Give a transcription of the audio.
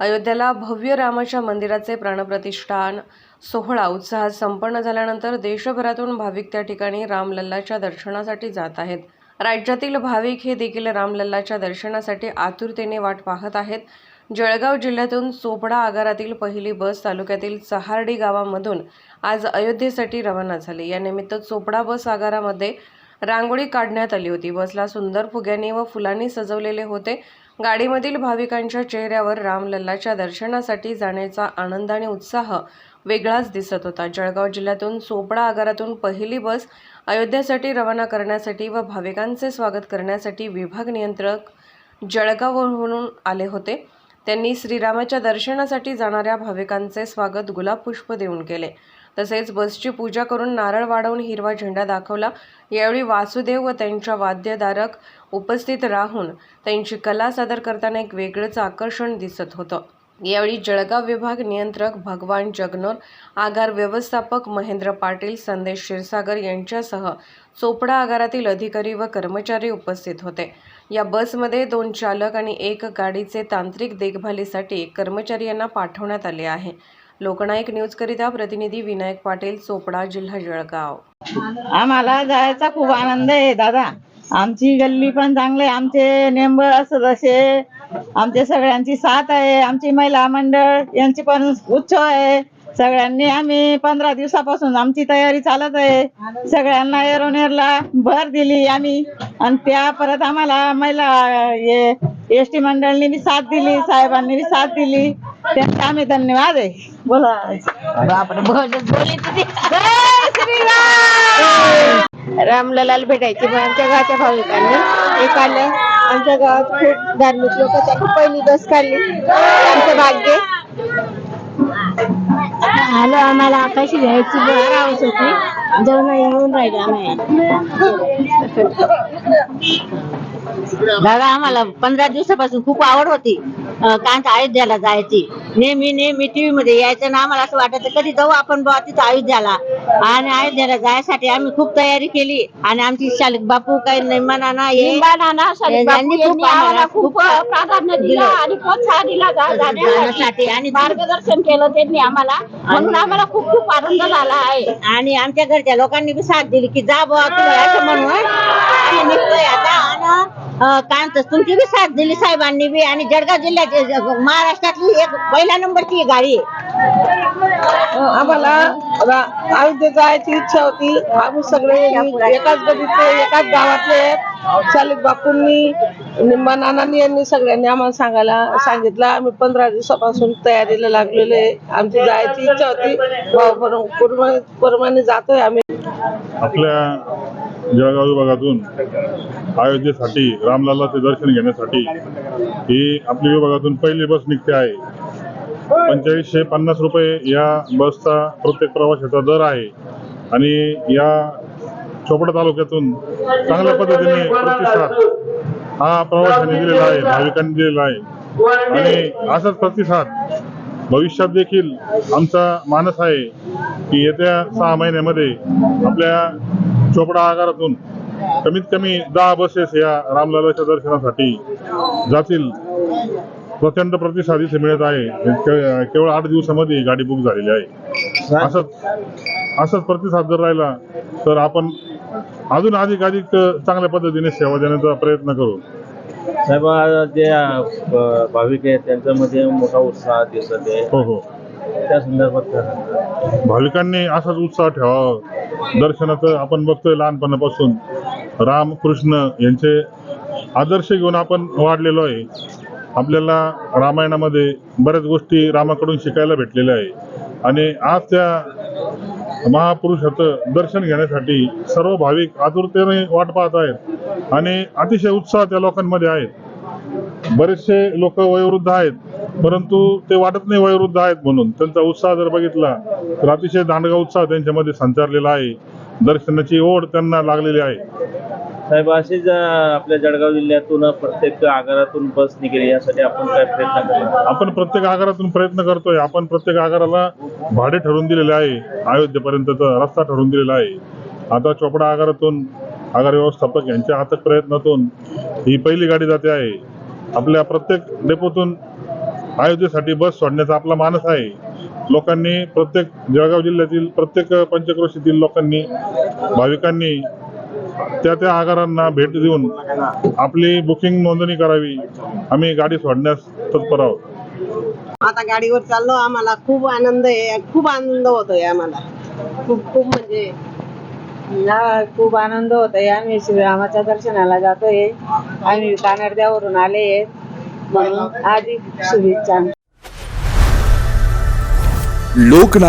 अयोध्येला भव्य रामाच्या मंदिराचे प्राणप्रतिष्ठान सोहळा उत्साहात संपन्न झाल्यानंतर देशभरातून भाविक त्या ठिकाणी रामलल्लाच्या दर्शनासाठी जात आहेत. राज्यातील भाविक हे देखील रामलल्लाच्या दर्शनासाठी आतुरतेने वाट पाहत आहेत. जळगाव जिल्ह्यातून चोपडा आगारातील पहिली बस तालुक्यातील चहार्डी गावामधून आज अयोध्येसाठी रवाना झाली. यानिमित्त चोपडा बस आगारामध्ये रांगोळी काढण्यात आली होती. बसला सुंदर फुग्यांनी व फुलांनी सजवलेले होते. गाडीमधील भाविकांच्या चेहऱ्यावर रामलल्लाच्या दर्शनासाठी जाण्याचा आनंद आणि उत्साह वेगळाच दिसत होता. जळगाव जिल्ह्यातून चोपडा आगारातून पहिली बस अयोध्येसाठी रवाना करण्यासाठी व भाविकांचे स्वागत करण्यासाठी विभाग नियंत्रक जळगावहून आले होते. त्यांनी श्रीरामाच्या दर्शनासाठी जाणाऱ्या भाविकांचे स्वागत गुलाब पुष्प देऊन केले. तसेच बसची पूजा करून नारळ वाढवून हिरवा झेंडा दाखवला. यावेळी वासुदेव व त्यांच्या वाद्यधारक उपस्थित राहून त्यांची कला सादर करताना एक वेगळंच आकर्षण दिसत होतं. यावेळी जळगाव विभाग नियंत्रक भगवान जगनोर आगार व्यवस्थापक महेंद्र पाटील संदेश क्षीरसागर यांच्यासह चोपडा आगारातील अधिकारी व कर्मचारी उपस्थित होते. या बसमध्ये दोन चालक आणि एक गाडीचे तांत्रिक देखभालीसाठी कर्मचारी यांना पाठवण्यात आले आहे. लोकनायक न्यूजकरिता प्रतिनिधी विनायक पाटील चोपडा जिल्हा जळगाव. आम्हाला जायचा खूप आनंद आहे दादा. आमची गल्ली पण चांगले आमचे मेंबर सदस्य आमचे सगळ्यांची साथ आहे. आमची महिला मंडळ यांची पण उत्सव आहे. सगळ्यांनी आम्ही पंधरा दिवसापासून आमची तयारी चालत आहे. सगळ्यांना एरोनेरला भर दिली आम्ही. आणि त्या परत आम्हाला महिला एस टी मंडळनी बी साथ दिली साहेबांनी बी साथ दिली. त्यांचे आम्ही धन्यवाद आहे बोला बापरे बोलत बोलित होती. जय श्रीराम! रामललाला भेटायचे मग आमच्या गावाच्या भाविकांनी. एक आलं आमच्या गावात खूप धार्मिक लोक त्यांनी पहिली बस काढली. आमचं भाग्य. आलो आम्हाला आकाशी घ्यायची हौस होती जाऊन येऊन राहिले आम्ही दादा आम्हाला पंधरा दिवसापासून खूप आवड होती. कांत अयोध्याला जायची. नेहमी नेहमी टीव्ही मध्ये यायचं ना आम्हाला असं वाटायचं कधी जाऊ आपण बुवा तिथं अयोध्याला. आणि अयोध्याला जायसाठी आम्ही खूप तयारी केली. आणि आमची शालिक बापू काही नाही म्हणा ना हे नाना शालिक बापू यांनी खूप आम्हाला आम्हाला खूप प्राधान्य दिलं आणि प्रोत्साहन दिला जा- जाण्यासाठी जाण्यासाठी. आणि मार्गदर्शन केलं त्यांनी आम्हाला. म्हणून आम्हाला खूप खूप आनंद झाला आहे. आणि आमच्या घरच्या लोकांनी बी साथ दिली की जा बुवा तुम्ही असं म्हणून. आम्ही निघतोय आता. आणि अं, कांत तुमची बी साथ दिली साहेबांनी बी आणि जळगाव जिल्ह्याची महाराष्ट्रातली एक पहिल्या नंबरची गाडी आम्हाला अयोध्ये जायची इच्छा होती. आम्ही सगळे एकाच गलीतले एकाच गावातले आहेत. शालिक बापूंनी निम्मा नानांनी यांनी सगळ्यांनी आम्हाला सांगायला सांगितलं. आम्ही पंधरा दिवसापासून तयारीला लागलेले आहे. आमची जायची इच्छा होती. प्रमाणे जातोय आम्ही. आपल्या जळगाव विभागातून अयोध्येसाठी रामलालाचे दर्शन घेण्यासाठी ही आपली विभागातून पहिली बस निघते आहे. पंचेचाळीसशे पन्नास रुपये या बसचा प्रत्येक प्रवाशाचा दर आहे. आणि या चोपडा तालुक्यातून चांगल्या पद्धतीने प्रतिसाद हा प्रवाशांनी दिलेला आहे भाविकांनी दिलेला आहे. आणि असाच प्रतिसाद भविष्यात देखील आमचा मानस आहे की येत्या सहा महिन्यामध्ये आपल्या चोपडा आगारातून कमीत कमी दहा बसेस या रामलालाच्या दर्शनासाठी जातील. प्रचंड प्रतिसाद इथे मिळत आहे. केवळ आठ दिवसामध्ये गाडी बुक झालेली आहे. असंच असंच प्रतिसाद जर राहिला तर आपण अजून अधिक अधिक चांगल्या पद्धतीने सेवा देण्याचा प्रयत्न करू. साहेब जे भाविक आहेत त्यांच्यामध्ये मोठा उत्साह दिसत आहे. हो हो. त्या संदर्भात? भाविकांनी असाच उत्साह ठेवावा. दर्शनाचं आपण बघतोय लहानपणापासून. राम कृष्ण यांचे आदर्श घेऊन आपण वाढलेलो आहे. आपल्याला रामायणामध्ये बऱ्याच गोष्टी रामाकडून शिकायला भेटलेल्या आहे. आणि आज त्या महापुरुषाचं दर्शन घेण्यासाठी सर्व भाविक आतुरतेने वाट पाहत आहेत. आणि अतिशय उत्साह त्या लोकांमध्ये आहेत. बरेचसे लोक वयोवृद्ध आहेत परंतु ते वाटत नाही वयोवृद्ध आहेत म्हणून. त्यांचा उत्साह जर बघितला तर अतिशय दांडगा उत्साह त्यांच्यामध्ये संचारलेला आहे. दर्शनाची ओढ त्यांना लागलेली आहे. साहेब अशीच अ, आपल्या जळगाव जिल्ह्यातून प्रत्येक आगारातून बस निघेल यासाठी आपण काय प्रयत्न करतो आपण प्रत्येक आगारातून प्रयत्न करतोय. आपण प्रत्येक आगाराला भाडे ठरवून दिलेले आहे. अयोध्येपर्यंतचा रस्ता ठरवून दिलेला आहे. आता चोपडा आगारातून आगार व्यवस्थापक यांच्या अथक प्रयत्नातून ही पहिली गाडी जाते आहे. आपल्या प्रत्येक डेपोतून अयोध्येसाठी बस सोडण्याचा आपला मानस आहे. लोकांनी प्रत्येक जळगाव जिल्ह्यातील प्रत्येक पंचक्रोशीतील लोकांनी भाविकांनी त्या त्या आगारांना भेट देऊन आपली बुकिंग नोंदणी करावी. आम्ही गाडी सोडण्यास तत्पर आहोत. आता गाडीवर चाललो आम्हाला खूप आनंद आहे. खूप आनंद होतोय आम्हाला. खूप खूप म्हणजे ना खूप आनंद होत आहे आम्ही श्रीरामाच्या दर्शनाला जातोय. आम्ही कानडद्यावरून आले म्हणून अधिक शुभेच्छा. लोकना